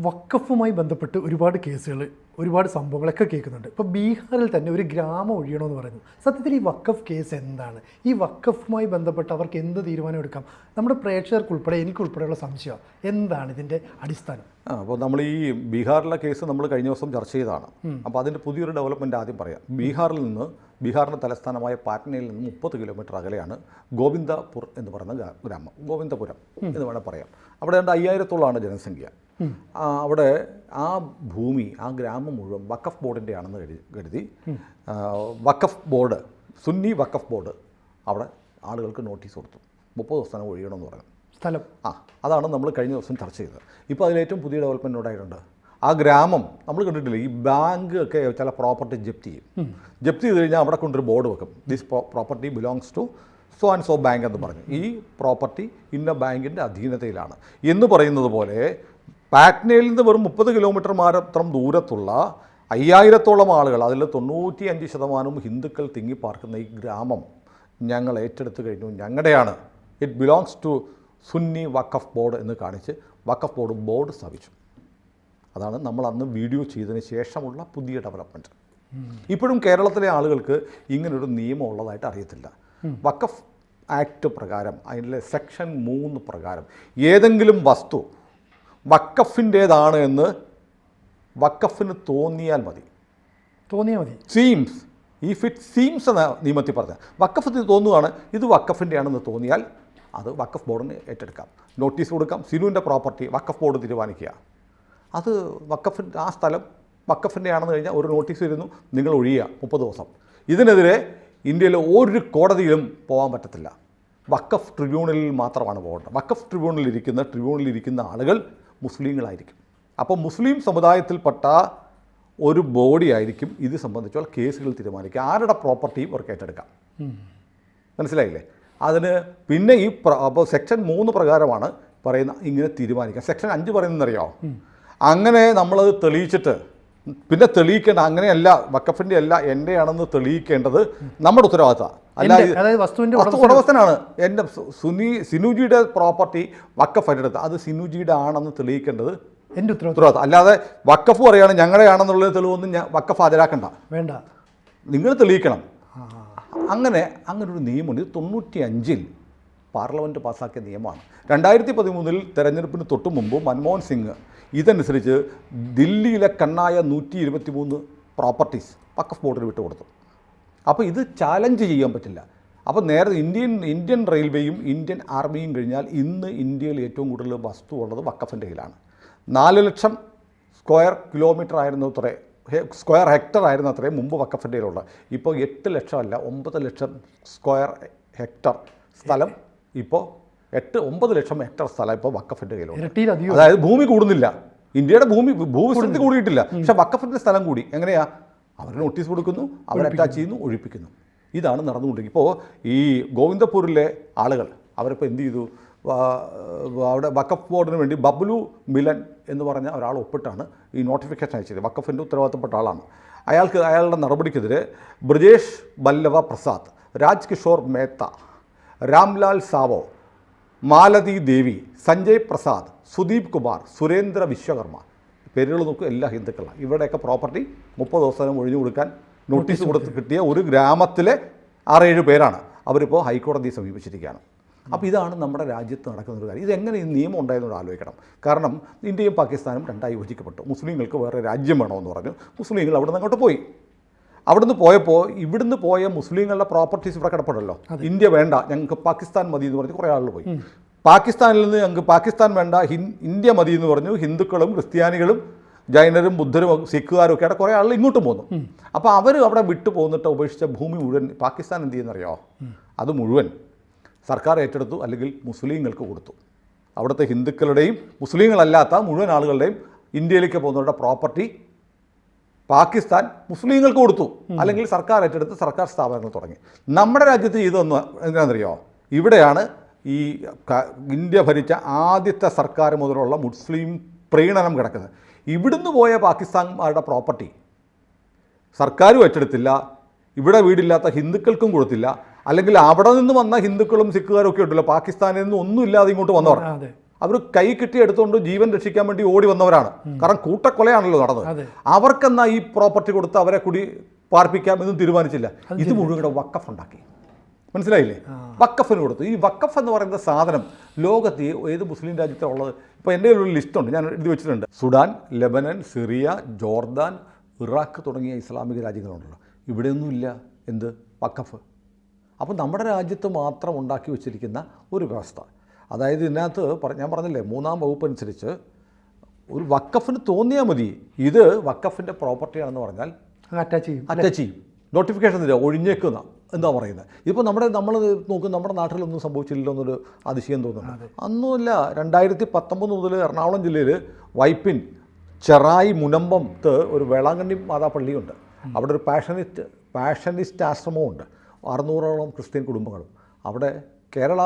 വക്കഫുമായി ബന്ധപ്പെട്ട് ഒരുപാട് കേസുകൾ ഒരുപാട് സംഭവങ്ങളൊക്കെ കേൾക്കുന്നുണ്ട്. ഇപ്പോൾ ബീഹാറിൽ തന്നെ ഒരു ഗ്രാമം ഒഴിയണമെന്ന് പറയുന്നു. സത്യത്തിൽ ഈ വക്കഫ് കേസ് എന്താണ്? ഈ വക്കഫുമായി ബന്ധപ്പെട്ട് അവർക്ക് എന്ത് തീരുമാനം എടുക്കാം? നമ്മുടെ പ്രേക്ഷകർക്കുൾപ്പെടെ എനിക്കുൾപ്പെടെയുള്ള സംശയം എന്താണ് ഇതിന്റെ അടിസ്ഥാനം? ആ അപ്പോൾ നമ്മൾ ഈ ബീഹാറിലെ കേസ് നമ്മൾ കഴിഞ്ഞ ദിവസം ചർച്ച ചെയ്തതാണ്. അപ്പോൾ അതിന്റെ പുതിയൊരു ഡെവലപ്മെന്റ് ആദ്യം പറയാം. ബീഹാറിൽ നിന്ന് ബീഹാറിന്റെ തലസ്ഥാനമായ പാറ്റ്നയിൽ നിന്ന് മുപ്പത് കിലോമീറ്റർ അകലെയാണ് ഗോവിന്ദപുർ എന്ന് പറയുന്ന ഗ്രാമം. ഗോവിന്ദപുരം എന്ന് വേണം പറയാം. അവിടെ രണ്ട് അയ്യായിരത്തോളമാണ് ജനസംഖ്യ. അവിടെ ആ ഭൂമി ആ ഗ്രാമം മുഴുവൻ വക്കഫ് ബോർഡിന്റെ ആണെന്ന് കരുതി കരുതി വക്കഫ് ബോർഡ് സുന്നി വക്കഫ് ബോർഡ് അവിടെ ആളുകൾക്ക് നോട്ടീസ് കൊടുത്തു. മുപ്പത് ദിവസം ഒഴിയണമെന്ന് പറഞ്ഞു. സ്ഥലം. ആ അതാണ് നമ്മൾ കഴിഞ്ഞ ദിവസം ചർച്ച ചെയ്തത്. ഇപ്പോൾ അതിലേറ്റവും പുതിയ ഡെവലപ്മെന്റ് ഉണ്ടായിട്ടുണ്ട്. ആ ഗ്രാമം നമ്മൾ കണ്ടിട്ടില്ല ഈ ബാങ്ക് ഒക്കെ ചില പ്രോപ്പർട്ടി ജപ്തി ചെയ്യും. ജപ്തി ചെയ്ത് കഴിഞ്ഞാൽ അവിടെ കൊണ്ടൊരു ബോർഡ് വെക്കും. This property belongs to so and so bank എന്ന് പറഞ്ഞു. ഈ പ്രോപ്പർട്ടി ഇന്ന ബാങ്കിന്റെ അധീനതയിലാണ്. എന്ന് പറയുന്നത് പോലെ പാറ്റ്നയിൽ നിന്ന് വെറും മുപ്പത് കിലോമീറ്റർ മാത്രം ദൂരത്തുള്ള അയ്യായിരത്തോളം ആളുകൾ അതിൽ തൊണ്ണൂറ്റി അഞ്ച് ശതമാനവും ഹിന്ദുക്കൾ തിങ്ങിപ്പാർക്കുന്ന ഈ ഗ്രാമം ഞങ്ങൾ ഏറ്റെടുത്ത് കഴിഞ്ഞു. ഞങ്ങളുടെയാണ്. It belongs to Sunni Waqf board എന്ന് കാണിച്ച് വക്കഫ് ബോർഡ് ബോർഡ് സ്ഥാപിച്ചു. അതാണ് നമ്മൾ അന്ന് വീഡിയോ ചെയ്തതിന് ശേഷമുള്ള പുതിയ ഡെവലപ്മെന്റ് ഇപ്പോഴും കേരളത്തിലെ ആളുകൾക്ക് ഇങ്ങനൊരു നിയമം ഉള്ളതായിട്ട് അറിയത്തില്ല. വക്കഫ് ആക്ട് പ്രകാരം അതിലെ സെക്ഷൻ മൂന്ന് പ്രകാരം ഏതെങ്കിലും വസ്തു വക്കഫിന്റേതാണ് എന്ന് വക്കഫിന് തോന്നിയാൽ മതി. തോന്നിയാൽ മതി. സീംസ് ഇഫ് ഇറ്റ് സീംസ് എന്ന നിയമത്തിൽ പറഞ്ഞ വക്കഫത്തിന് തോന്നുകയാണ് ഇത് വക്കഫിന്റെ ആണെന്ന് തോന്നിയാൽ അത് വക്കഫ് ബോർഡിന് ഏറ്റെടുക്കാം. നോട്ടീസ് കൊടുക്കാം സിനുവിന്റെ പ്രോപ്പർട്ടി വക്കഫ് ബോർഡ് തീരുമാനിക്കുക. അത് വക്കഫിന്റെ ആ സ്ഥലം വക്കഫിന്റെ ആണെന്ന് കഴിഞ്ഞാൽ ഒരു നോട്ടീസ് വരുന്നു നിങ്ങൾ ഒഴിയുക മുപ്പത് ദിവസം. ഇതിനെതിരെ ഇന്ത്യയിലെ ഒരു കോടതിയിലും പോകാൻ പറ്റത്തില്ല. വക്കഫ് ട്രിബ്യൂണലിൽ മാത്രമാണ് പോകേണ്ടത്. വക്കഫ് ട്രിബ്യൂണലിൽ ഇരിക്കുന്ന ട്രിബ്യൂണലിൽ ഇരിക്കുന്ന ആളുകൾ മുസ്ലിങ്ങളായിരിക്കും. അപ്പോൾ മുസ്ലിം സമുദായത്തിൽപ്പെട്ട ഒരു ബോഡി ആയിരിക്കും ഇത് സംബന്ധിച്ചുള്ള കേസുകൾ തീരുമാനിക്കുക. ആരുടെ പ്രോപ്പർട്ടിയും അവർക്ക് ഏറ്റെടുക്കാം? മനസ്സിലായില്ലേ? അതിന് പിന്നെ ഈ അപ്പോൾ സെക്ഷൻ മൂന്ന് പ്രകാരമാണ് പറയുന്ന ഇങ്ങനെ തീരുമാനിക്കുക. സെക്ഷൻ അഞ്ച് പറയുന്നതെന്നറിയോ? അങ്ങനെ നമ്മളത് തെളിയിച്ചിട്ട് പിന്നെ തെളിയിക്കേണ്ട അങ്ങനെയല്ല വക്കഫിന്റെ അല്ല എന്റെയാണെന്ന് തെളിയിക്കേണ്ടത് നമ്മുടെ ഉത്തരവാദിത്തമാണ്. അല്ല വസ്തുവിന്റെ ഉടമസ്ഥനാണ്. എന്റെ സുനി സിനുജിയുടെ പ്രോപ്പർട്ടി വക്കഫ് ഏറ്റെടുത്ത് അത് സിനുജിയുടെ ആണെന്ന് തെളിയിക്കേണ്ടത് എന്റെ ഉത്തരവാദിത്തം. അല്ലാതെ വക്കഫ് പറയാണ് ഞങ്ങളുടെയാണെന്നുള്ള തെളിവൊന്നും ഞാൻ വക്കഫ് ഹാജരാക്കണ്ട. വേണ്ട. നിങ്ങൾ തെളിയിക്കണം. അങ്ങനെ അങ്ങനെ ഒരു നിയമമുണ്ട്. ഇത് തൊണ്ണൂറ്റി അഞ്ചിൽ പാർലമെന്റ് പാസ്സാക്കിയ നിയമമാണ്. രണ്ടായിരത്തി പതിമൂന്നിൽ തെരഞ്ഞെടുപ്പിന് തൊട്ടു മുമ്പ് മൻമോഹൻ സിംഗ് ഇതനുസരിച്ച് ദില്ലിയിലെ കണ്ണായ നൂറ്റി ഇരുപത്തി മൂന്ന് പ്രോപ്പർട്ടീസ് വക്കഫ് ബോർഡിന് വിട്ടുകൊടുത്തു അപ്പോൾ ഇത് ചാലഞ്ച് ചെയ്യാൻ പറ്റില്ല. അപ്പോൾ നേരെ ഇന്ത്യൻ ഇന്ത്യൻ റെയിൽവേയും ഇന്ത്യൻ ആർമിയും കഴിഞ്ഞാൽ ഇന്ന് ഇന്ത്യയിൽ ഏറ്റവും കൂടുതൽ വസ്തു ഉള്ളത് വക്കഫിന്റെ കയ്യിലാണ്. നാല് ലക്ഷം സ്ക്വയർ കിലോമീറ്റർ ആയിരുന്നു അത്രേ സ്ക്വയർ ഹെക്ടർ ആയിരുന്നു അത്രേ മുമ്പ് വക്കഫിന്റെ കയ്യിലുള്ളത് ഇപ്പോൾ എട്ട് ലക്ഷമല്ല ഒമ്പത് ലക്ഷം സ്ക്വയർ ഹെക്ടർ സ്ഥലം ഇപ്പോൾ എട്ട് ഒമ്പത് ലക്ഷം ഹെക്ടർ സ്ഥലം ഇപ്പോൾ വക്കഫിന്റെ കയ്യിലുണ്ട്. അതായത് ഭൂമി കൂടുന്നില്ല. ഇന്ത്യയുടെ ഭൂമി ഭൂവിസ്തൃതി കൂടിയിട്ടില്ല. പക്ഷെ വക്കഫിന്റെ സ്ഥലം കൂടി. എങ്ങനെയാ? അവർ നോട്ടീസ് കൊടുക്കുന്നു അവർ അറ്റാച്ച് ചെയ്യുന്നു ഒഴിപ്പിക്കുന്നു. ഇതാണ് നടന്നുകൊണ്ടിരിക്കുന്നത്. ഇപ്പോൾ ഈ ഗോവിന്ദപൂരിലെ ആളുകൾ അവരിപ്പോൾ എന്ത് ചെയ്തു? അവിടെ വക്കഫ് ബോർഡിന് വേണ്ടി ബബ്ലു മിലൻ എന്ന് പറഞ്ഞ ഒരാൾ ഒപ്പിട്ടാണ് ഈ നോട്ടിഫിക്കേഷൻ അയച്ചത്. വക്കഫിന്റെ ഉത്തരവാദിത്തപ്പെട്ട ആളാണ്. അയാൾക്ക് അയാളുടെ നടപടിക്കെതിരെ ബ്രജേഷ് ബല്ലവ പ്രസാദ് രാജ് കിഷോർ മേത്ത രാംലാൽ സാവോ മാലതി ദേവി സഞ്ജയ് പ്രസാദ് സുദീപ് കുമാർ സുരേന്ദ്ര വിശ്വകർമ്മ. പേരുകൾ നോക്കും എല്ലാ ഹിന്ദുക്കളാണ് ഇവരുടെയൊക്കെ പ്രോപ്പർട്ടി മുപ്പത് ദിവസം ഒഴിഞ്ഞു കൊടുക്കാൻ നോട്ടീസ് കൊടുത്ത് കിട്ടിയ ഒരു ഗ്രാമത്തിലെ ആറേഴ് പേരാണ്. അവരിപ്പോൾ ഹൈക്കോടതിയെ സമീപിച്ചിരിക്കുകയാണ്. അപ്പോൾ ഇതാണ് നമ്മുടെ രാജ്യത്ത് നടക്കുന്ന ഒരു കാര്യം. ഇതെങ്ങനെ ഈ നിയമം ഉണ്ടായെന്നോട് ആലോചിക്കണം. കാരണം ഇന്ത്യയും പാകിസ്ഥാനും രണ്ടായി വിഭജിക്കപ്പെട്ടു. മുസ്ലിങ്ങൾക്ക് വേറെ രാജ്യം വേണമെന്ന് പറഞ്ഞു. മുസ്ലിങ്ങൾ അവിടെ നിന്ന് അങ്ങോട്ട് പോയി. അവിടുന്ന് പോയപ്പോൾ ഇവിടുന്ന് പോയ മുസ്ലിങ്ങളുടെ പ്രോപ്പർട്ടീസ് ഇവിടെ കിടപ്പുണ്ടല്ലോ. ഇന്ത്യ വേണ്ട ഞങ്ങൾക്ക് പാകിസ്ഥാൻ മതി എന്ന് പറഞ്ഞ് കുറേ ആളുകൾ പോയി. പാകിസ്ഥാനിൽ നിന്ന് ഞങ്ങൾക്ക് പാകിസ്ഥാൻ വേണ്ട ഇന്ത്യ മതി എന്ന് പറഞ്ഞു ഹിന്ദുക്കളും ക്രിസ്ത്യാനികളും ജൈനരും ബുദ്ധരും സിഖുകാരും ഒക്കെ അവിടെ കുറേ ആളുകൾ ഇങ്ങോട്ടും പോന്നു. അപ്പോൾ അവർ അവിടെ വിട്ടു പോന്നിട്ട് ഉപേക്ഷിച്ച ഭൂമി മുഴുവൻ പാകിസ്ഥാൻ എന്ത് ചെയ്യുന്നറിയോ? അത് മുഴുവൻ സർക്കാർ ഏറ്റെടുത്തു അല്ലെങ്കിൽ മുസ്ലിങ്ങൾക്ക് കൊടുത്തു. അവിടുത്തെ ഹിന്ദുക്കളുടെയും മുസ്ലിങ്ങളല്ലാത്ത മുഴുവൻ ആളുകളുടെയും ഇന്ത്യയിലേക്ക് പോകുന്നവരുടെ പ്രോപ്പർട്ടി പാകിസ്ഥാൻ മുസ്ലിങ്ങൾക്ക് കൊടുത്തു. അല്ലെങ്കിൽ സർക്കാർ ഏറ്റെടുത്ത് സർക്കാർ സ്ഥാപനങ്ങൾ തുടങ്ങി. നമ്മുടെ രാജ്യത്ത് ചെയ്തതെന്ന് എന്താണെന്നറിയോ? ഇവിടെയാണ് ഈ ഇന്ത്യ ഭരിച്ച ആദ്യത്തെ സർക്കാർ മുതലുള്ള മുസ്ലിം പ്രീണനം കിടക്കുന്നത്. ഇവിടുന്ന് പോയ പാകിസ്ഥാൻമാരുടെ പ്രോപ്പർട്ടി സർക്കാരും ഏറ്റെടുത്തില്ല. ഇവിടെ വീടില്ലാത്ത ഹിന്ദുക്കൾക്കും കൊടുത്തില്ല. അല്ലെങ്കിൽ അവിടെ നിന്ന് വന്ന ഹിന്ദുക്കളും സിഖുകാരും ഒക്കെ ഉണ്ടല്ലോ. പാകിസ്ഥാനിൽ നിന്ന് ഒന്നും ഇല്ലാതെ ഇങ്ങോട്ട് വന്നവർ. അവർ കൈ കിട്ടി എടുത്തുകൊണ്ട് ജീവൻ രക്ഷിക്കാൻ വേണ്ടി ഓടി വന്നവരാണ്. കാരണം കൂട്ടക്കൊലയാണല്ലോ. നടന്നത്. അവർക്കെന്നാ ഈ പ്രോപ്പർട്ടി കൊടുത്ത് അവരെ കൂടി പാർപ്പിക്കാം എന്നും തീരുമാനിച്ചില്ല. ഇത് മുഴുവൻ വക്കഫ് ഉണ്ടാക്കി മനസ്സിലായില്ലേ? വക്കഫിന് കൊടുത്തു. ഈ വക്കഫ് എന്ന് പറയുന്ന സാധനം ലോകത്ത് ഏത് മുസ്ലിം രാജ്യത്താണ് ഉള്ളത് ഇപ്പോൾ എന്റെ ഒരു ലിസ്റ്റുണ്ട് ഞാൻ എഴുതി വെച്ചിട്ടുണ്ട്. Sudan Lebanon Syria Jordan Iraq തുടങ്ങിയ ഇസ്ലാമിക രാജ്യങ്ങളുണ്ടല്ലോ. ഇവിടെയൊന്നുമില്ല. എന്ത്? വക്കഫ് അപ്പോൾ നമ്മുടെ രാജ്യത്ത് മാത്രം ഉണ്ടാക്കി വെച്ചിരിക്കുന്ന ഒരു വ്യവസ്ഥ. അതായത് ഇതിനകത്ത് ഞാൻ പറഞ്ഞില്ലേ മൂന്നാം വകുപ്പ് അനുസരിച്ച് ഒരു വക്കഫിന് തോന്നിയാൽ മതി. ഇത് വക്കഫിന്റെ പ്രോപ്പർട്ടിയാണെന്ന് പറഞ്ഞാൽ അറ്റാച്ച് ചെയ്യും അറ്റാച്ച് ചെയ്യും. നോട്ടിഫിക്കേഷൻ തരിക ഒഴിഞ്ഞേക്കുന്ന എന്താ പറയുന്നത് ഇപ്പോൾ നമ്മുടെ നമ്മൾ നോക്കും നമ്മുടെ നാട്ടിലൊന്നും സംഭവിച്ചില്ലല്ലോ എന്നൊരു അതിശയം തോന്നുന്നു. അന്നുമില്ല രണ്ടായിരത്തി പത്തൊമ്പത് മുതൽ എറണാകുളം ജില്ലയിൽ വൈപ്പിൻ ചെറായി മുനമ്പത്ത് ഒരു വേളാങ്കണ്ണി മാതാപ്പള്ളിയുണ്ട് അവിടെ ഒരു പാഷനിസ്റ്റ് പാഷനിസ്റ്റ് ആശ്രമവും ആശ്രമമുണ്ട് അറുന്നൂറോളം ക്രിസ്ത്യൻ കുടുംബങ്ങളും. അവിടെ കേരള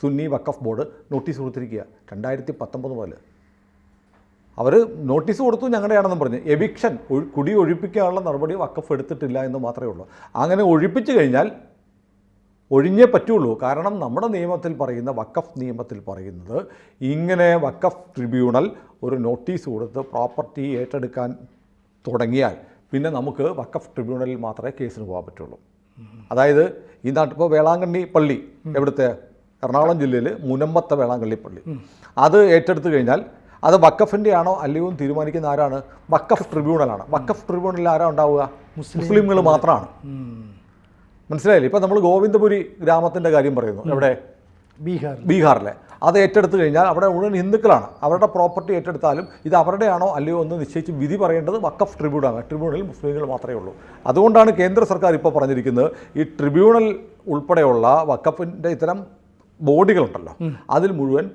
സുന്നി വക്കഫ് ബോർഡ് നോട്ടീസ് കൊടുത്തിരിക്കുക. രണ്ടായിരത്തി പത്തൊമ്പത് മുതൽ. അവർ നോട്ടീസ് കൊടുത്തു ഞങ്ങളുടെയാണെന്നും പറഞ്ഞു. എവിക്ഷൻ കുടി ഒഴിപ്പിക്കാനുള്ള നടപടി വക്കഫ് എടുത്തിട്ടില്ല എന്ന് മാത്രമേ ഉള്ളൂ. അങ്ങനെ ഒഴിപ്പിച്ചു കഴിഞ്ഞാൽ ഒഴിഞ്ഞേ പറ്റുള്ളൂ. കാരണം നമ്മുടെ നിയമത്തിൽ പറയുന്ന വക്കഫ് നിയമത്തിൽ പറയുന്നത് ഇങ്ങനെ വക്കഫ് ട്രിബ്യൂണൽ ഒരു നോട്ടീസ് കൊടുത്ത് പ്രോപ്പർട്ടി ഏറ്റെടുക്കാൻ തുടങ്ങിയാൽ പിന്നെ നമുക്ക് വക്കഫ് ട്രിബ്യൂണലിൽ മാത്രമേ കേസിന് പോകാൻ പറ്റുള്ളൂ. അതായത് ഈ നാട്ടിൽ ഇപ്പോൾ വേളാങ്കണ്ണി പള്ളി എവിടുത്തെ? എറണാകുളം ജില്ലയിൽ മുനമ്പത്ത വേളാങ്കള്ളി പള്ളി അത് ഏറ്റെടുത്തു കഴിഞ്ഞാൽ അത് വക്കഫിന്റെ ആണോ അല്ലയോ എന്ന് തീരുമാനിക്കുന്ന ആരാണ്? വക്കഫ് ട്രിബ്യൂണലാണ്. വക്കഫ് ട്രിബ്യൂണലിൽ ആരാ ഉണ്ടാവുക? മുസ്ലിംകൾ മാത്രമാണ്. മനസ്സിലായില്ലേ? ഇപ്പം നമ്മൾ ഗോവിന്ദപുരി ഗ്രാമത്തിന്റെ കാര്യം പറയുന്നു. എവിടെ? ബീഹാർ ബീഹാറിലെ. അത് ഏറ്റെടുത്തു കഴിഞ്ഞാൽ അവിടെ മുഴുവൻ ഹിന്ദുക്കളാണ്. അവരുടെ പ്രോപ്പർട്ടി ഏറ്റെടുത്താലും ഇത് അവരുടെയാണോ അല്ലയോ എന്ന് നിശ്ചയിച്ച് വിധി പറയേണ്ടത് വക്കഫ് ട്രിബ്യൂണലാണ് ട്രിബ്യൂണലിൽ മുസ്ലിങ്ങൾ മാത്രമേ ഉള്ളൂ. അതുകൊണ്ടാണ് കേന്ദ്ര സർക്കാർ ഇപ്പോൾ പറഞ്ഞിരിക്കുന്നത് ഈ ട്രിബ്യൂണൽ ഉൾപ്പെടെയുള്ള വക്കഫിന്റെ ഇത്തരം ബോഡികളുണ്ടല്ലോ. അതിൽ മുഴുവൻ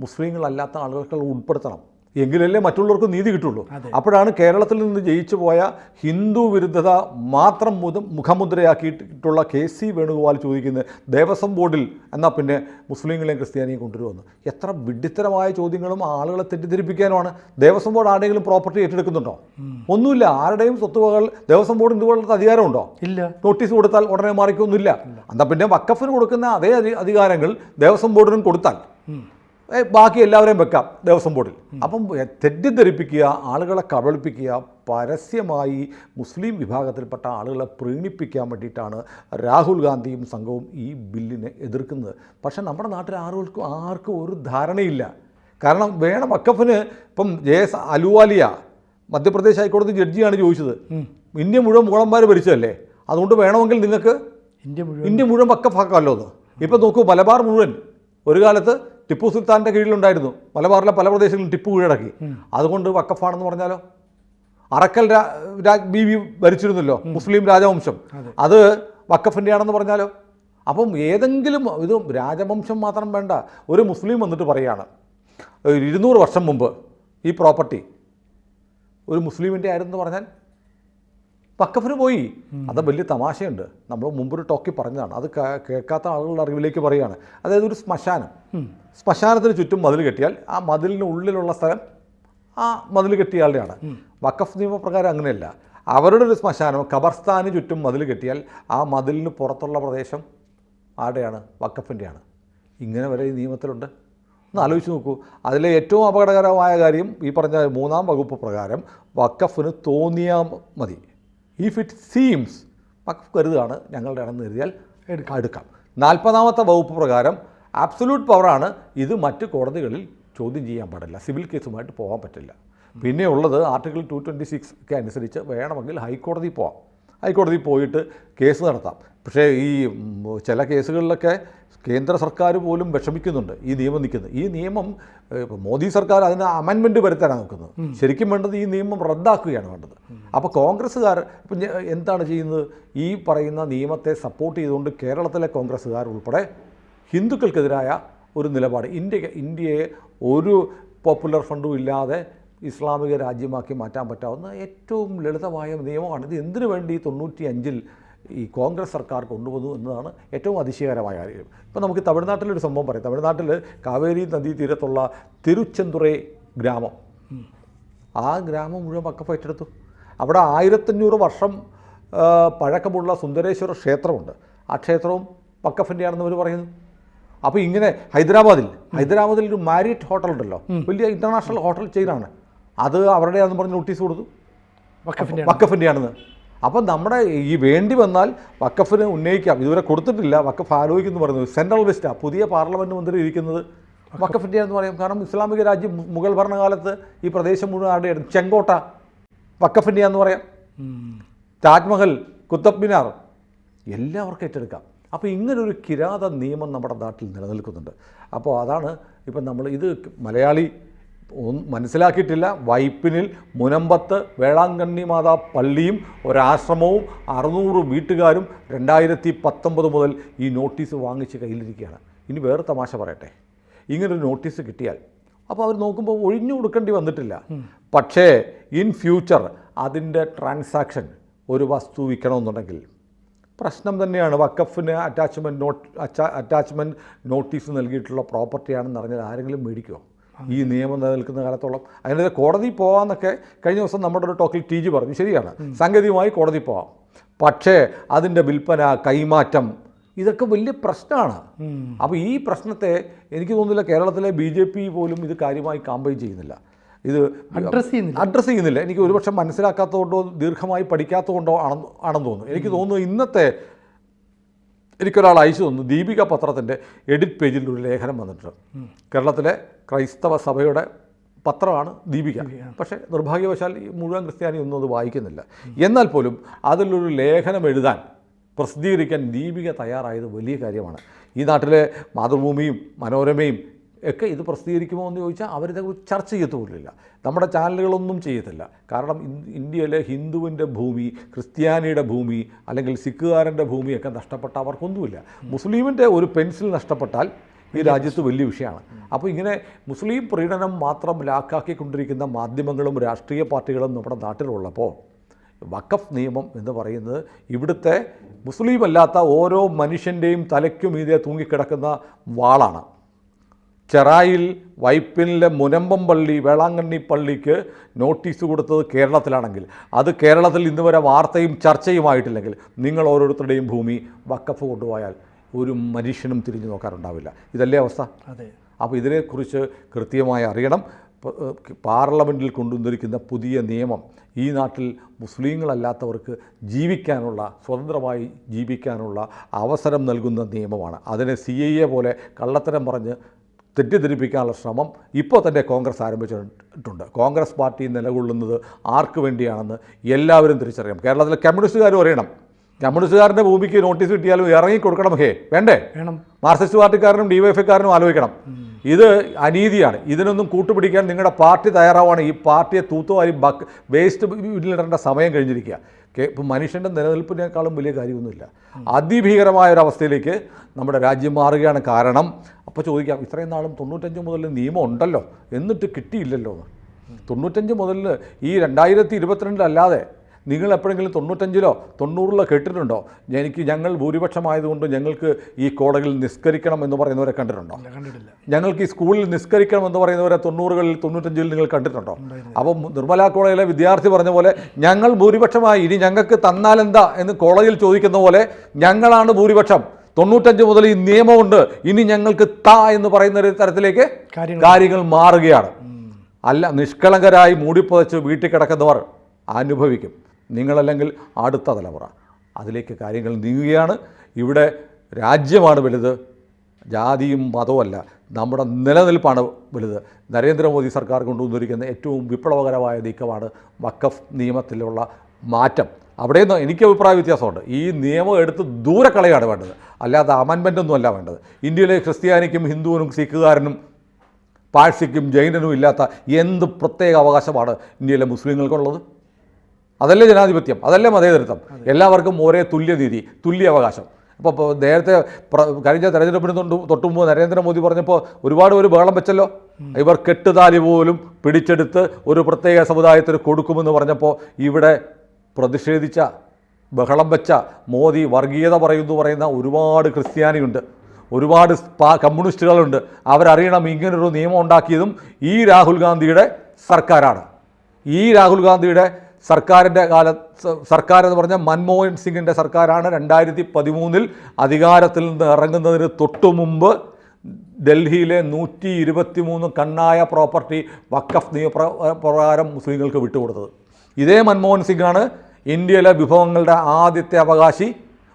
മുസ്ലിങ്ങളല്ലാത്ത ആളുകൾക്ക് ഉൾപ്പെടുത്തണം. എങ്കിലല്ലേ മറ്റുള്ളവർക്ക് നീതി കിട്ടുള്ളൂ. അപ്പോഴാണ് കേരളത്തിൽ നിന്ന് ജയിച്ചു പോയ ഹിന്ദു വിരുദ്ധത മാത്രം മുത മുഖമുദ്രയാക്കിയിട്ടുള്ള കെ സി വേണുഗോപാൽ ചോദിക്കുന്നത് ദേവസ്വം ബോർഡിൽ എന്നാൽ പിന്നെ മുസ്ലിങ്ങളെയും ക്രിസ്ത്യാനിയും കൊണ്ടുവരുമെന്ന്. എത്ര വിഡിത്തരമായ ചോദ്യങ്ങളും ആളുകളെ തെറ്റിദ്ധരിപ്പിക്കാനുമാണ്. ദേവസ്വം ബോർഡ് ആരുടെയെങ്കിലും പ്രോപ്പർട്ടി ഏറ്റെടുക്കുന്നുണ്ടോ? ഒന്നുമില്ല. ആരുടെയും സ്വത്തുവകൾ ദേവസ്വം ബോർഡ് ഇതുപോലത്തെ അധികാരമുണ്ടോ? ഇല്ല. നോട്ടീസ് കൊടുത്താൽ ഉടനെ മാറിക്കൊന്നുമില്ല. എന്നാൽ പിന്നെ വക്കഫിന് കൊടുക്കുന്ന അതേ അധികാരങ്ങൾ ദേവസ്വം ബോർഡിനും കൊടുത്താൽ. ബാക്കി എല്ലാവരെയും വെക്കാം ദേവസ്വം ബോർഡിൽ. അപ്പം തെറ്റിദ്ധരിപ്പിക്കുക ആളുകളെ കബളിപ്പിക്കുക പരസ്യമായി മുസ്ലിം വിഭാഗത്തിൽപ്പെട്ട ആളുകളെ പ്രീണിപ്പിക്കാൻ വേണ്ടിയിട്ടാണ് രാഹുൽ ഗാന്ധിയും സംഘവും ഈ ബില്ലിനെ എതിർക്കുന്നത്. പക്ഷേ നമ്മുടെ നാട്ടിൽ ആളുകൾക്കും ആർക്കും ഒരു ധാരണയില്ല. കാരണം വേണം വക്കഫിന് ഇപ്പം ജെ എസ് അലുവാലിയ മധ്യപ്രദേശ് ഹൈക്കോടതി ജഡ്ജിയാണ് ചോദിച്ചത്. ഇന്ത്യ മുഴുവൻ മുകളന്മാർ ഭരിച്ചതല്ലേ? അതുകൊണ്ട് വേണമെങ്കിൽ നിങ്ങൾക്ക് ഇന്ത്യ മുഴുവൻ ഇന്ത്യ മുഴുവൻ വക്കഫാക്കാമല്ലോ എന്ന് ഇപ്പം നോക്കൂ മലബാർ മുഴുവൻ ഒരു കാലത്ത് ടിപ്പു സുൽത്താന്റെ കീഴിലുണ്ടായിരുന്നു. മലബാറിലെ പല പ്രദേശങ്ങളിലും ടിപ്പു കീഴടക്കി. അതുകൊണ്ട് വക്കഫാണെന്ന് പറഞ്ഞാലോ? അറക്കൽ രാ- ബീവി ഭരിച്ചിരുന്നല്ലോ മുസ്ലിം രാജവംശം. അത്. വക്കഫിന്റെ ആണെന്ന് പറഞ്ഞാലോ? അപ്പം ഏതെങ്കിലും ഇത് രാജവംശം മാത്രം വേണ്ട. ഒരു മുസ്ലിം വന്നിട്ട് പറയാണ് ഒരു ഇരുന്നൂറ് വർഷം മുമ്പ് ഈ പ്രോപ്പർട്ടി ഒരു മുസ്ലിമിന്റെ ആയിരുന്നു പറഞ്ഞാൽ വക്കഫിന് പോയി. അത് വലിയ തമാശയുണ്ട്. നമ്മൾ മുമ്പൊരു ടോക്കി പറഞ്ഞതാണ്. അത് കേൾക്കാത്ത ആളുകളുടെ അറിവിലേക്ക് പറയുകയാണ്. അതായത് ഒരു ശ്മശാനം. ശ്മശാനത്തിന് ചുറ്റും മതിൽ കെട്ടിയാൽ ആ മതിലിന് ഉള്ളിലുള്ള സ്ഥലം ആ മതിൽ കെട്ടിയാളുടെയാണ്. വക്കഫ് നിയമപ്രകാരം അങ്ങനെയല്ല. അവരുടെ ഒരു ശ്മശാനം ഖബർസ്ഥാന് ചുറ്റും മതിൽ കെട്ടിയാൽ ആ മതിലിന് പുറത്തുള്ള പ്രദേശം ആരുടെയാണ്? വക്കഫിന്റെയാണ് ഇങ്ങനെ വരെ ഈ നിയമത്തിലുണ്ട്. ഒന്ന് ആലോചിച്ച് നോക്കൂ. അതിലെ ഏറ്റവും അപകടകരമായ കാര്യം ഈ പറഞ്ഞ മൂന്നാം വകുപ്പ് പ്രകാരം വക്കഫിന് തോന്നിയാൽ മതി. ഇഫ് ഇറ്റ് സീംസ് കരുതുകയാണ് ഞങ്ങളുടെ ആണെന്ന് കരുതിയാൽ എടുക്കാം. എടുക്കാം. നാൽപ്പതാമത്തെ വകുപ്പ് പ്രകാരം ആബ്സൊല്യൂട്ട് പവറാണ് ഇത് മറ്റ് കോടതികളിൽ ചോദ്യം ചെയ്യാൻ പാടില്ല. സിവിൽ കേസുമായിട്ട് പോകാൻ പറ്റില്ല. പിന്നെ ഉള്ളത് ആർട്ടിക്കിൾ ടു ട്വന്റി സിക്സ് ഒക്കെ അനുസരിച്ച് വേണമെങ്കിൽ ഹൈക്കോടതി പോവാം. ഹൈക്കോടതി പോയിട്ട് കേസ് നടത്താം. പക്ഷേ ഈ ചില കേസുകളിലൊക്കെ കേന്ദ്ര സർക്കാർ പോലും വിഷമിക്കുന്നുണ്ട് ഈ നിയമം നിൽക്കുന്നത്. ഈ നിയമം മോദി സർക്കാർ അതിന് അമെൻമെന്റ് വരുത്താനാണ് നോക്കുന്നത്. ശരിക്കും വേണ്ടത് ഈ നിയമം റദ്ദാക്കുകയാണ് വേണ്ടത്. അപ്പോൾ കോൺഗ്രസ്സുകാർ ഇപ്പം എന്താണ് ചെയ്യുന്നത്? ഈ പറയുന്ന നിയമത്തെ സപ്പോർട്ട് ചെയ്തുകൊണ്ട് കേരളത്തിലെ കോൺഗ്രസ്സുകാർ ഉൾപ്പെടെ ഹിന്ദുക്കൾക്കെതിരായ ഒരു നിലപാട്. ഇന്ത്യ ഇന്ത്യയെ ഒരു പോപ്പുലർ ഫണ്ടും ഇല്ലാതെ ഇസ്ലാമിക രാജ്യമാക്കി മാറ്റാൻ പറ്റാവുന്ന ഏറ്റവും ലളിതമായ നിയമമാണ്. ഇത് എന്തിനു വേണ്ടി തൊണ്ണൂറ്റി അഞ്ചിൽ ഈ കോൺഗ്രസ് സർക്കാർ കൊണ്ടുവന്നു എന്നതാണ് ഏറ്റവും അതിശയകരമായ കാര്യം. ഇപ്പോൾ നമുക്ക് തമിഴ്നാട്ടിലൊരു സംഭവം പറയാം. തമിഴ്നാട്ടിൽ കാവേരി നദീ തീരത്തുള്ള തിരുച്ചെന്തുറൈ ഗ്രാമം. ആ ഗ്രാമം മുഴുവൻ വക്കഫ് ഏറ്റെടുത്തു. അവിടെ ആയിരത്തഞ്ഞൂറ് വർഷം പഴക്കമുള്ള സുന്ദരേശ്വര ക്ഷേത്രമുണ്ട്. ആ ക്ഷേത്രവും വക്കഫിന്റെയാണെന്ന് അവർ പറയുന്നു. അപ്പോൾ ഇങ്ങനെ ഹൈദരാബാദിൽ ഹൈദരാബാദിൽ ഒരു മാരിറ്റ് ഹോട്ടൽ ഉണ്ടല്ലോ. വലിയ ഇന്റർനാഷണൽ ഹോട്ടൽ ചെയിനാണ്. അത് അവരുടെ ആണെന്ന് പറഞ്ഞ് നോട്ടീസ് കൊടുത്തു. വക്കഫിന്റെ വക്കഫിന്റെ ആണെന്ന് അപ്പം നമ്മുടെ ഈ വേണ്ടി വന്നാൽ വക്കഫിന് ഉന്നയിക്കാം. ഇതുവരെ കൊടുത്തിട്ടില്ല. വക്കഫ് ആലോചിക്കുന്നു പറയുന്നത് സെൻട്രൽ വെസ്റ്റാണ് പുതിയ പാർലമെന്റ് മന്ത്രി ഇരിക്കുന്നത് വക്കഫിന്റെ എന്ന് പറയും. കാരണം ഇസ്ലാമിക രാജ്യം മുഗൾ ഭരണകാലത്ത് ഈ പ്രദേശം മുഴുവൻ ആരുടെയായിരുന്നു ചെങ്കോട്ട. വക്കഫിന്റെ എന്ന് പറയാം. താജ്മഹൽ കുത്തബ് മിനാർ. എല്ലാവർക്കും ഏറ്റെടുക്കാം. അപ്പോൾ ഇങ്ങനൊരു കിരാത നിയമം നമ്മുടെ നാട്ടിൽ നിലനിൽക്കുന്നുണ്ട്. അപ്പോൾ അതാണ് ഇപ്പം നമ്മൾ ഇത് മലയാളി മനസ്സിലാക്കിയിട്ടില്ല. വൈപ്പിനിൽ മുനമ്പത്ത് വേളാങ്കണ്ണി മാതാ പള്ളിയും ഒരാശ്രമവും അറുന്നൂറ് വീട്ടുകാരും രണ്ടായിരത്തി പത്തൊമ്പത് മുതൽ ഈ നോട്ടീസ് വാങ്ങിച്ച് കയ്യിലിരിക്കുകയാണ്. ഇനി വേറെ തമാശ പറയട്ടെ. ഇങ്ങനൊരു നോട്ടീസ് കിട്ടിയാൽ അപ്പോൾ അവർ നോക്കുമ്പോൾ ഒഴിഞ്ഞു കൊടുക്കേണ്ടി വന്നിട്ടില്ല. പക്ഷേ ഇൻ ഫ്യൂച്ചർ അതിന്റെ ട്രാൻസാക്ഷൻ ഒരു വസ്തു വിൽക്കണമെന്നുണ്ടെങ്കിൽ പ്രശ്നം തന്നെയാണ്. വക്കഫിന് അറ്റാച്ച്മെന്റ് നോട്ട് അറ്റാച്ച്മെന്റ് നോട്ടീസ് നൽകിയിട്ടുള്ള പ്രോപ്പർട്ടിയാണെന്ന് അറിഞ്ഞാൽ ആരെങ്കിലും മേടിക്കുമോ ഈ നിയമം നിലനിൽക്കുന്ന കാലത്തോളം അതിനെതിരെ കോടതി പോകാമെന്നൊക്കെ കഴിഞ്ഞ ദിവസം നമ്മുടെ ഒരു ടോക്കിൽ ടി ജി പറഞ്ഞു. ശരിയാണ്. സാങ്കേതികമായി കോടതി പോവാം. പക്ഷേ അതിന്റെ വിൽപ്പന കൈമാറ്റം ഇതൊക്കെ വലിയ പ്രശ്നമാണ്. അപ്പോൾ ഈ പ്രശ്നത്തെ എനിക്ക് തോന്നുന്നില്ല കേരളത്തിലെ ബി ജെ പി പോലും ഇത് കാര്യമായി കാമ്പയിൻ ചെയ്യുന്നില്ല. ഇത് അഡ്രസ്സ് ചെയ്യുന്നില്ല. അഡ്രസ്സ് ചെയ്യുന്നില്ല. എനിക്ക് ഒരുപക്ഷെ മനസ്സിലാക്കാത്തതുകൊണ്ടോ ദീർഘമായി പഠിക്കാത്തതുകൊണ്ടോ ആണെന്ന് ആണെന്ന് തോന്നുന്നു. എനിക്ക് തോന്നുന്നു ഇന്നത്തെ എനിക്കൊരാൾ അയച്ചു തന്നു. ദീപിക പത്രത്തിന്റെ എഡിറ്റ് പേജിൽ ഒരു ലേഖനം വന്നിട്ടുണ്ട്. കേരളത്തിലെ ക്രൈസ്തവ സഭയുടെ പത്രമാണ് ദീപിക. പക്ഷേ നിർഭാഗ്യവശാൽ ഈ മുഴുവൻ ക്രിസ്ത്യാനി ഒന്നും അത് വായിക്കുന്നില്ല. എന്നാൽ പോലും അതിലൊരു ലേഖനം എഴുതാൻ പ്രസിദ്ധീകരിക്കാൻ ദീപിക തയ്യാറായത് വലിയ കാര്യമാണ്. ഈ നാട്ടിലെ മാതൃഭൂമിയും മനോരമയും ഒക്കെ ഇത് പ്രസിദ്ധീകരിക്കുമോ എന്ന് ചോദിച്ചാൽ അവരിതേക്കുറിച്ച് ചർച്ച ചെയ്യത്തുമില്ല. നമ്മുടെ ചാനലുകളൊന്നും ചെയ്യത്തില്ല. കാരണം ഇന്ത്യയിലെ ഹിന്ദുവിന്റെ ഭൂമി ക്രിസ്ത്യാനിയുടെ ഭൂമി അല്ലെങ്കിൽ സിഖുകാരന്റെ ഭൂമിയൊക്കെ നഷ്ടപ്പെട്ട അവർക്കൊന്നുമില്ല. മുസ്ലിമിന്റെ ഒരു പെൻസിൽ നഷ്ടപ്പെട്ടാൽ ഈ രാജ്യത്ത് വലിയ വിഷയമാണ്. അപ്പോൾ ഇങ്ങനെ മുസ്ലിം പ്രീണനം മാത്രം ലാക്കാക്കിക്കൊണ്ടിരിക്കുന്ന മാധ്യമങ്ങളും രാഷ്ട്രീയ പാർട്ടികളും നമ്മുടെ നാട്ടിലുള്ളപ്പോൾ വഖഫ് നിയമം എന്ന് പറയുന്നത് ഇവിടുത്തെ മുസ്ലിം അല്ലാത്ത ഓരോ മനുഷ്യന്റെയും തലയ്ക്കും ഇതേ തൂങ്ങിക്കിടക്കുന്ന വാളാണ്. ചെറായിൽ വൈപ്പിനിലെ മുനമ്പം പള്ളി വേളാങ്കണ്ണി പള്ളിക്ക് നോട്ടീസ് കൊടുത്തത് കേരളത്തിലാണെങ്കിൽ അത് കേരളത്തിൽ ഇന്ന് വരെ വാർത്തയും ചർച്ചയുമായിട്ടില്ലെങ്കിൽ നിങ്ങൾ ഓരോരുത്തരുടെയും ഭൂമി വക്കഫ് കൊണ്ടുപോയാൽ ഒരു മനുഷ്യനും തിരിഞ്ഞു നോക്കാറുണ്ടാവില്ല. ഇതല്ലേ അവസ്ഥ? അതെ. അപ്പോൾ ഇതിനെക്കുറിച്ച് കൃത്യമായി അറിയണം. പാർലമെന്റിൽ കൊണ്ടുവന്നിരിക്കുന്ന പുതിയ നിയമം ഈ നാട്ടിൽ മുസ്ലിങ്ങളല്ലാത്തവർക്ക് ജീവിക്കാനുള്ള സ്വതന്ത്രമായി ജീവിക്കാനുള്ള അവസരം നൽകുന്ന നിയമമാണ്. അതിനെ സി ഐ എ പോലെ കള്ളത്തരം പറഞ്ഞ് തെറ്റിദ്ധരിപ്പിക്കാനുള്ള ശ്രമം ഇപ്പോൾ തന്നെ കോൺഗ്രസ് ആരംഭിച്ചിട്ടുണ്ട്. കോൺഗ്രസ് പാർട്ടി നിലകൊള്ളുന്നത് ആർക്ക് വേണ്ടിയാണെന്ന് എല്ലാവരും തിരിച്ചറിയാം കേരളത്തിലെ കമ്മ്യൂണിസ്റ്റുകാരും അറിയണം. കമ്മ്യൂണിസ്റ്റുകാരന്റെ ഭൂമിക്ക് നോട്ടീസ് കിട്ടിയാലും ഇറങ്ങി കൊടുക്കണം ഹേ. വേണ്ടേ? വേണം. മാർക്സിസ്റ്റ് പാർട്ടിക്കാരനും ഡി വൈ എഫ്ഐക്കാരനും ആലോചിക്കണം. ഇത് അനീതിയാണ്. ഇതിനൊന്നും കൂട്ടുപിടിക്കാൻ നിങ്ങളുടെ പാർട്ടി തയ്യാറാവാണ്. ഈ പാർട്ടിയെ തൂത്തുവാരി ബക്ക് വേസ്റ്റ് ബിന്നിലിടേണ്ട സമയം കഴിഞ്ഞിരിക്കുക. ഇപ്പം മനുഷ്യന്റെ നിലനിൽപ്പിനേക്കാളും വലിയ കാര്യമൊന്നുമില്ല. അതിഭീകരമായ ഒരു അവസ്ഥയിലേക്ക് നമ്മുടെ രാജ്യം മാറുകയാണ് കാരണം അപ്പോൾ ചോദിക്കാം ഇത്രയും നാളും തൊണ്ണൂറ്റഞ്ച് മുതൽ നിയമം ഉണ്ടല്ലോ എന്നിട്ട് കിട്ടിയില്ലല്ലോ എന്ന്. തൊണ്ണൂറ്റഞ്ച് മുതൽ ഈ രണ്ടായിരത്തി ഇരുപത്തിരണ്ടിലല്ലാതെ നിങ്ങൾ എപ്പോഴെങ്കിലും തൊണ്ണൂറ്റഞ്ചിലോ തൊണ്ണൂറിലോ കേട്ടിട്ടുണ്ടോ? എനിക്ക് ഞങ്ങൾ ഭൂരിപക്ഷമായതുകൊണ്ട് ഞങ്ങൾക്ക് ഈ കോടതിയിൽ നിസ്കരിക്കണം എന്ന് പറയുന്നവരെ കണ്ടിട്ടുണ്ടോ? കണ്ടിട്ടില്ല. ഞങ്ങൾക്ക് ഈ സ്കൂളിൽ നിസ്കരിക്കണം എന്ന് പറയുന്നവരെ തൊണ്ണൂറുകളിൽ തൊണ്ണൂറ്റഞ്ചിൽ നിങ്ങൾ കണ്ടിട്ടുണ്ടോ? അപ്പം നിർമ്മല കോളേജിലെ വിദ്യാർത്ഥി പറഞ്ഞ പോലെ ഞങ്ങൾ ഭൂരിപക്ഷമായി ഇനി ഞങ്ങൾക്ക് തന്നാലെന്താ എന്ന് കോളേജിൽ ചോദിക്കുന്ന പോലെ ഞങ്ങളാണ് ഭൂരിപക്ഷം. തൊണ്ണൂറ്റഞ്ച് മുതൽ ഈ നിയമമുണ്ട്. ഇനി ഞങ്ങൾക്ക് താ എന്ന് പറയുന്ന ഒരു തരത്തിലേക്ക് കാര്യങ്ങൾ മാറുകയാണ്. അല്ല നിഷ്കളങ്കരായി മൂടിപ്പതച്ച് വീട്ടിൽ കിടക്കുന്നവർ അനുഭവിക്കും. നിങ്ങളല്ലെങ്കിൽ അടുത്ത തലമുറ അതിലേക്ക് കാര്യങ്ങൾ നീങ്ങുകയാണ്. ഇവിടെ രാജ്യമാണ് വലുത്. ജാതിയും മതവുമല്ല നമ്മുടെ നിലനിൽപ്പാണ് വലുത്. നരേന്ദ്രമോദി സർക്കാർ കൊണ്ടുവന്നിരിക്കുന്ന ഏറ്റവും വിപ്ലവകരമായ നീക്കമാണ് വക്കഫ് നിയമത്തിലുള്ള മാറ്റം. അവിടെ നിന്ന് എനിക്ക് അഭിപ്രായ വ്യത്യാസമുണ്ട്. ഈ നിയമം എടുത്ത് ദൂരെ കളയാണ് വേണ്ടത്. അല്ലാതെ അമൻമെന്റ് ഒന്നും അല്ല വേണ്ടത്. ഇന്ത്യയിലെ ക്രിസ്ത്യാനിക്കും ഹിന്ദുവിനും സിഖുകാരനും പാഴ്സിക്കും ജൈനനും ഇല്ലാത്ത എന്ത് പ്രത്യേക അവകാശമാണ് ഇന്ത്യയിലെ മുസ്ലിങ്ങൾക്കുള്ളത്? അതല്ലേ ജനാധിപത്യം അതല്ലേ മതേതരത്വം. എല്ലാവർക്കും ഒരേ തുല്യനീതി തുല്യ അവകാശം അപ്പോൾ നേരത്തെ പ്ര- കഴിഞ്ഞ തെരഞ്ഞെടുപ്പിന് തൊട്ട് തൊട്ടുമ്പോൾ മുമ്പ് നരേന്ദ്രമോദി പറഞ്ഞപ്പോൾ ഒരുപാട് ഒരു ബഹളം വെച്ചല്ലോ. ഇവർ കെട്ടുതാലി പോലും പിടിച്ചെടുത്ത് ഒരു പ്രത്യേക സമുദായത്തിന് കൊടുക്കുമെന്ന് പറഞ്ഞപ്പോൾ ഇവിടെ പ്രതിഷേധിച്ച ബഹളം വെച്ച മോദി വർഗീയത പറയുന്നു പറയുന്ന ഒരുപാട് ക്രിസ്ത്യാനിയുണ്ട്. ഒരുപാട് കമ്മ്യൂണിസ്റ്റുകളുണ്ട്. അവരറിയണം ഇങ്ങനൊരു നിയമം ഉണ്ടാക്കിയതും ഈ രാഹുൽ ഗാന്ധിയുടെ സർക്കാരാണ്. ഈ രാഹുൽ ഗാന്ധിയുടെ സർക്കാരിന്റെ കാല സർക്കാർ എന്ന് പറഞ്ഞാൽ മൻമോഹൻ സിംഗിന്റെ സർക്കാരാണ്. രണ്ടായിരത്തി പതിമൂന്നിൽ അധികാരത്തിൽ നിന്ന് ഇറങ്ങുന്നതിന് തൊട്ടു മുമ്പ് ഡൽഹിയിലെ നൂറ്റി ഇരുപത്തി മൂന്ന് കണ്ണായ പ്രോപ്പർട്ടി വക്കഫ് നിയമപ്രകാരം മുസ്ലിങ്ങൾക്ക് വിട്ടുകൊടുത്തത്. ഇതേ മൻമോഹൻ സിംഗാണ് ഇന്ത്യയിലെ വിഭവങ്ങളുടെ ആദ്യത്തെ അവകാശി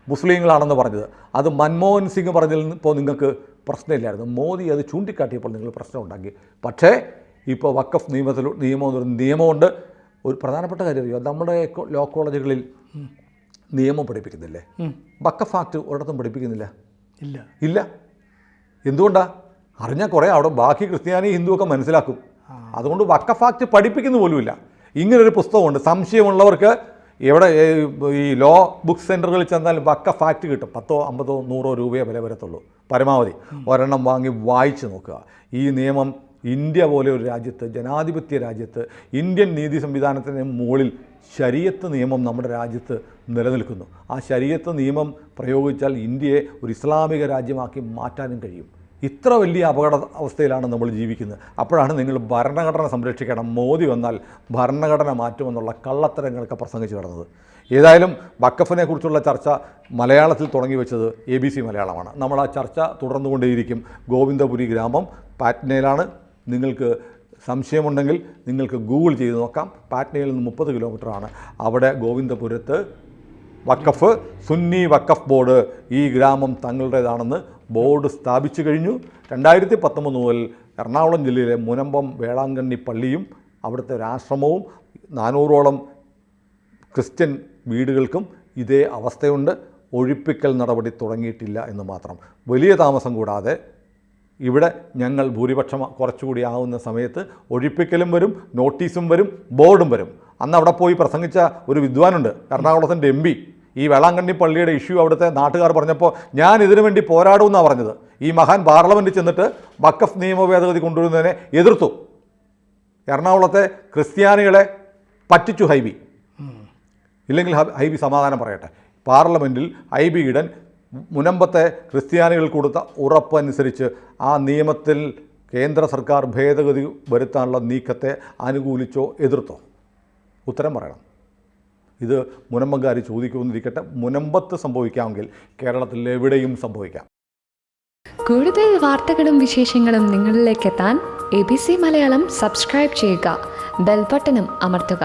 മുസ്ലിങ്ങളാണെന്ന് പറഞ്ഞത്. അത് മൻമോഹൻ സിംഗ് പറഞ്ഞതിൽ ഇപ്പോൾ നിങ്ങൾക്ക് പ്രശ്നമില്ലായിരുന്നു. മോദി അത് ചൂണ്ടിക്കാട്ടിയപ്പോൾ നിങ്ങൾ പ്രശ്നം ഉണ്ടാക്കി. പക്ഷേ ഇപ്പോൾ വക്കഫ് നിയമത്തിൽ നിയമം എന്നൊരു നിയമമുണ്ട്. ഒരു പ്രധാനപ്പെട്ട കാര്യം അറിയോ? നമ്മുടെ ലോ കോളേജുകളിൽ നിയമം പഠിപ്പിക്കുന്നില്ലേ? വക്കഫ് ആക്ട് ഒരിടത്തും പഠിപ്പിക്കുന്നില്ല. ഇല്ല. ഇല്ല. എന്തുകൊണ്ടാണ് അറിഞ്ഞാൽ കുറേ അവിടെ ബാക്കി ക്രിസ്ത്യാനി ഹിന്ദുവൊക്കെ മനസ്സിലാക്കും. അതുകൊണ്ട് വക്കഫ് ആക്ട് പഠിപ്പിക്കുന്ന പോലുമില്ല. ഇങ്ങനൊരു പുസ്തകമുണ്ട്. സംശയമുള്ളവർക്ക് എവിടെ ഈ ലോ ബുക്ക് സെന്ററുകളിൽ ചെന്നാൽ വക്ക ഫാക്റ്റ് കിട്ടും. പത്തോ അമ്പതോ നൂറോ രൂപയെ വില വരത്തുള്ളൂ. പരമാവധി. ഒരെണ്ണം വാങ്ങി വായിച്ച് നോക്കുക. ഈ നിയമം ഇന്ത്യ പോലെ ഒരു രാജ്യത്ത് ജനാധിപത്യ രാജ്യത്ത് ഇന്ത്യൻ നീതി സംവിധാനത്തിന് മുകളിൽ ശരീരത്ത് നിയമം നമ്മുടെ രാജ്യത്ത് നിലനിൽക്കുന്നു. ആ ശരീരത്ത് നിയമം പ്രയോഗിച്ചാൽ ഇന്ത്യയെ ഒരു ഇസ്ലാമിക രാജ്യമാക്കി മാറ്റാനും കഴിയും. ഇത്ര വലിയ അപകട അവസ്ഥയിലാണ് നമ്മൾ ജീവിക്കുന്നത്. അപ്പോഴാണ് നിങ്ങൾ ഭരണഘടന സംരക്ഷിക്കണം. മോദി വന്നാൽ ഭരണഘടന മാറ്റുമെന്നുള്ള കള്ളത്തരങ്ങളൊക്കെ പ്രസംഗിച്ച് കിടന്നത് ഏതായാലും വക്കഫിനെ കുറിച്ചുള്ള ചർച്ച മലയാളത്തിൽ തുടങ്ങി വെച്ചത് എ ബി സി മലയാളമാണ്. നമ്മൾ ആ ചർച്ച തുടർന്നുകൊണ്ടേയിരിക്കും. ഗോവിന്ദപുരി ഗ്രാമം പാറ്റ്നയിലാണ്. നിങ്ങൾക്ക് സംശയമുണ്ടെങ്കിൽ നിങ്ങൾക്ക് ഗൂഗിൾ ചെയ്ത് നോക്കാം. പാറ്റ്നയിൽ നിന്ന് മുപ്പത് കിലോമീറ്ററാണ്. അവിടെ ഗോവിന്ദപുരത്ത് വക്കഫ് സുന്നി വക്കഫ് ബോർഡ് ഈ ഗ്രാമം തങ്ങളുടേതാണെന്ന് ബോർഡ് സ്ഥാപിച്ചു കഴിഞ്ഞു. രണ്ടായിരത്തി പത്തൊമ്പത് മുതൽ എറണാകുളം ജില്ലയിലെ മുനമ്പം വേളാങ്കണ്ണി പള്ളിയും അവിടുത്തെ ഒരാശ്രമവും നാനൂറോളം ക്രിസ്ത്യൻ വീടുകൾക്കും ഇതേ അവസ്ഥയുണ്ട്. ഒഴിപ്പിക്കൽ നടപടി തുടങ്ങിയിട്ടില്ല എന്ന് മാത്രം. വലിയ താമസം കൂടാതെ ഇവിടെ ഞങ്ങൾ ഭൂരിപക്ഷം കുറച്ചുകൂടി ആവുന്ന സമയത്ത് ഒഴിപ്പിക്കലും വരും നോട്ടീസും വരും ബോർഡും വരും. അന്ന് അവിടെ പോയി പ്രസംഗിച്ച ഒരു വിദ്വാനുണ്ട് എറണാകുളത്തിന്റെ എം ഈ വേളാങ്കണ്ണി പള്ളിയുടെ ഇഷ്യൂ അവിടുത്തെ നാട്ടുകാർ പറഞ്ഞപ്പോൾ ഞാൻ ഇതിനു വേണ്ടി പോരാടുമെന്നാണ് പറഞ്ഞത്. ഈ മഹാൻ പാർലമെന്റിൽ ചെന്നിട്ട് വക്കഫ് നിയമ ഭേദഗതി കൊണ്ടുവരുന്നതിനെ എതിർത്തു. എറണാകുളത്തെ ക്രിസ്ത്യാനികളെ പറ്റിച്ചു ഹൈബി. ഇല്ലെങ്കിൽ ഹൈബി സമാധാനം പറയട്ടെ. പാർലമെന്റിൽ ഹൈബി ഈഡൻ മുനമ്പത്തെ ക്രിസ്ത്യാനികൾ കൊടുത്ത ഉറപ്പനുസരിച്ച് ആ നിയമത്തിൽ കേന്ദ്ര സർക്കാർ ഭേദഗതി വരുത്താനുള്ള നീക്കത്തെ അനുകൂലിച്ചോ എതിർത്തോ? ഉത്തരം പറയണം. ഇത് മുനമ്പങ്കാർ ചോദിക്കുമെന്നിരിക്കട്ടെ മുനമ്പത്ത് സംഭവിക്കാമെങ്കിൽ കേരളത്തിൽ എവിടെയും സംഭവിക്കാം. കൂടുതൽ വാർത്തകളും വിശേഷങ്ങളും നിങ്ങളിലേക്ക് എത്താൻ A B C Malayalam subscribe ചെയ്യുക ബെൽബട്ടനും അമർത്തുക.